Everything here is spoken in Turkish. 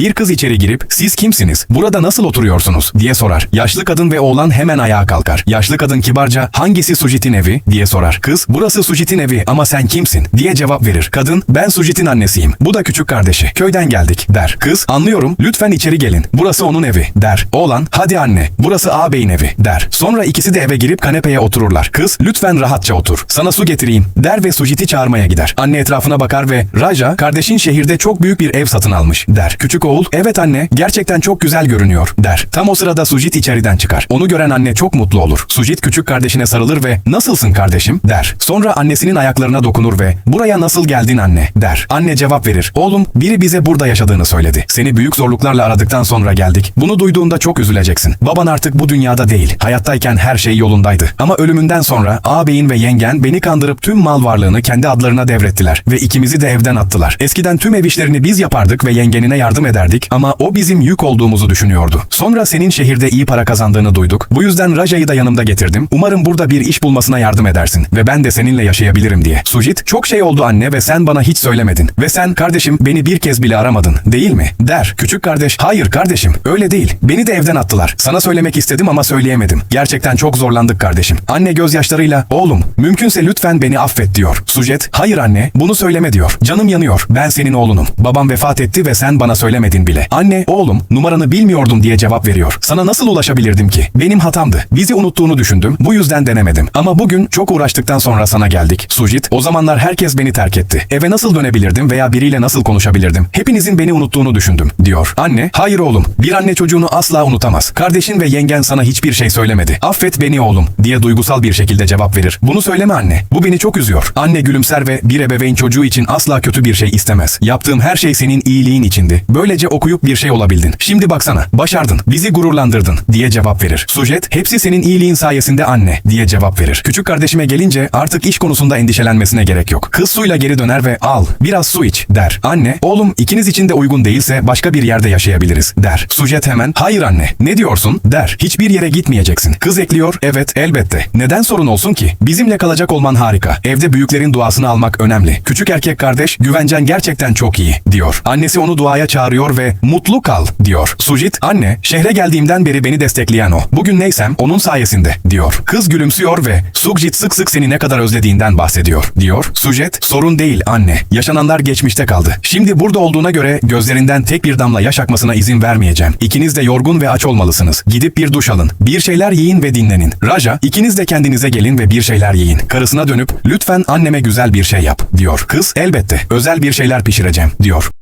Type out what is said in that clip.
Bir kız içeri girip siz kimsiniz? Burada nasıl oturuyorsunuz? diye sorar. Yaşlı kadın ve oğlan hemen ayağa kalkar. Yaşlı kadın kibarca hangisi Sujit'in evi? diye sorar. Kız burası Sujit'in evi ama sen kimsin? diye cevap verir. Kadın ben Sujit'in annesiyim. Bu da küçük kardeşi. Köyden geldik der. Kız anlıyorum lütfen içeri gelin. Burası onun evi der. Oğlan hadi anne burası ağabeyin evi der. Sonra ikisi de eve girip kanepeye otururlar. Kız lütfen rahatça otur. Sana su getireyim der ve Sujit'i çağırmaya gider. Anne etrafına bakar ve Raja kardeşin şehirde çok büyük bir ev satın almış der. Küçük oğul evet anne gerçekten çok güzel görünüyor der. Tam o sırada Sujit içeriden çıkar. Onu gören anne çok mutlu olur. Sujit küçük kardeşine sarılır ve nasılsın kardeşim der. Sonra annesinin ayaklarına dokunur ve buraya nasıl geldin anne der. Anne cevap verir. Oğlum biri bize burada yaşadığını söyledi. Seni büyük zorluklarla aradıktan sonra geldik. Bunu duyduğunda çok üzüleceksin. Baban artık bu dünyada değil. Hayattayken her şey yolundaydı. Ama ölümünden sonra ağabeyin ve yengen beni kandırıp tüm mal varlığını kendi adlarına devrettiler. Ve ikimizi de evden attılar. Eskiden tüm ev işlerini biz yapardık ve yengenine yardım ederdik ama o bizim yük olduğumuzu düşünüyordu. Sonra senin şehirde iyi para kazandığını duyduk. Bu yüzden Raja'yı da yanımda getirdim. Umarım burada bir iş bulmasına yardım edersin ve ben de seninle yaşayabilirim diye. Sujit çok şey oldu anne ve sen bana hiç söylemedin. Ve sen kardeşim beni bir kez bile aramadın değil mi? Der. Küçük kardeş hayır kardeşim öyle değil. Beni de evden attılar. Sana söylemek istedim ama söyleyemedim. Gerçekten çok zorlandık kardeşim. Anne gözyaşlarıyla oğlum mümkünse lütfen beni affet diyor. Sujet hayır anne bunu söyleme diyor. Canım yanıyor. Ben senin oğlunum. Babam vefat etti ve sen bana söylemedin bile. Anne oğlum numaranı bilmiyordum diye cevap veriyor. Sana nasıl ulaşabilirdim ki? Benim hatamdı. Bizi unuttuğunu düşündüm. Bu yüzden denemedim. Ama bugün çok uğraştıktan sonra sana geldik. Sujit o zamanlar herkes beni terk etti. Eve nasıl dönebilirdim veya biriyle nasıl konuşabilirdim? Hepinizin beni unuttuğunu düşündüm diyor. Anne hayır oğlum. Bir anne çocuğunu asla unutamaz. Kardeşin ve yengen sana hiçbir şey söylemedi. Affet beni oğlum diye duygusal bir şekilde cevap verir. Bunu söyleme anne. Bu beni çok üzüyor. Anne gülümser ve bir ebeveyn çocuğu için asla kötü bir şey istemez. Yaptığım her şey senin iyiliğin içindi. Böylece okuyup bir şey olabildin. Şimdi baksana. Başardın. Bizi gururlandırdın diye cevap verir. Sujet hepsi senin iyiliğin sayesinde anne diye cevap verir. Küçük kardeşime gelince artık iş konusunda endişelenmesine gerek yok. Kız suyla geri döner ve al biraz su iç der. Anne oğlum ikiniz için de uygun değilse başka bir yerde yaşayabiliriz der. Sujet hemen hayır anne ne diyorsun der. Hiçbir yere gitmeyeceksin. Kız ekliyor evet elbette. Neden sorun olsun ki? Bizimle kalacak olman harika. Evde büyüklerin duasını almak önemli. Küçük erkek kardeş güvencen gerçekten çok iyi diyor. Annesi onu duaya çağırıyor ve mutlu kal diyor. Sujit anne şehre geldiğimden beri beni destekleyen o. Bugün neysem onun sayesinde diyor. Kız gülümsüyor ve Sugjit sık sık seni ne kadar özlediğinden bahsediyor diyor. Sujet sorun değil anne. Yaşananlar geçmişte kaldı. Şimdi burada olduğuna göre gözlerinden tek bir damla yaş akmasına izin vermeyeceğim. İkiniz de yorgun ve aç olmalısınız. Gidip bir duş alın. Bir şeyler yiyin ve dinlenin. Raja ikiniz de kendinize gelin ve bir şeyler yiyin. Karısına dönüp lütfen anneme güzel bir şey yap diyor. Kız elbette özel bir şeyler pişireceğim diyor.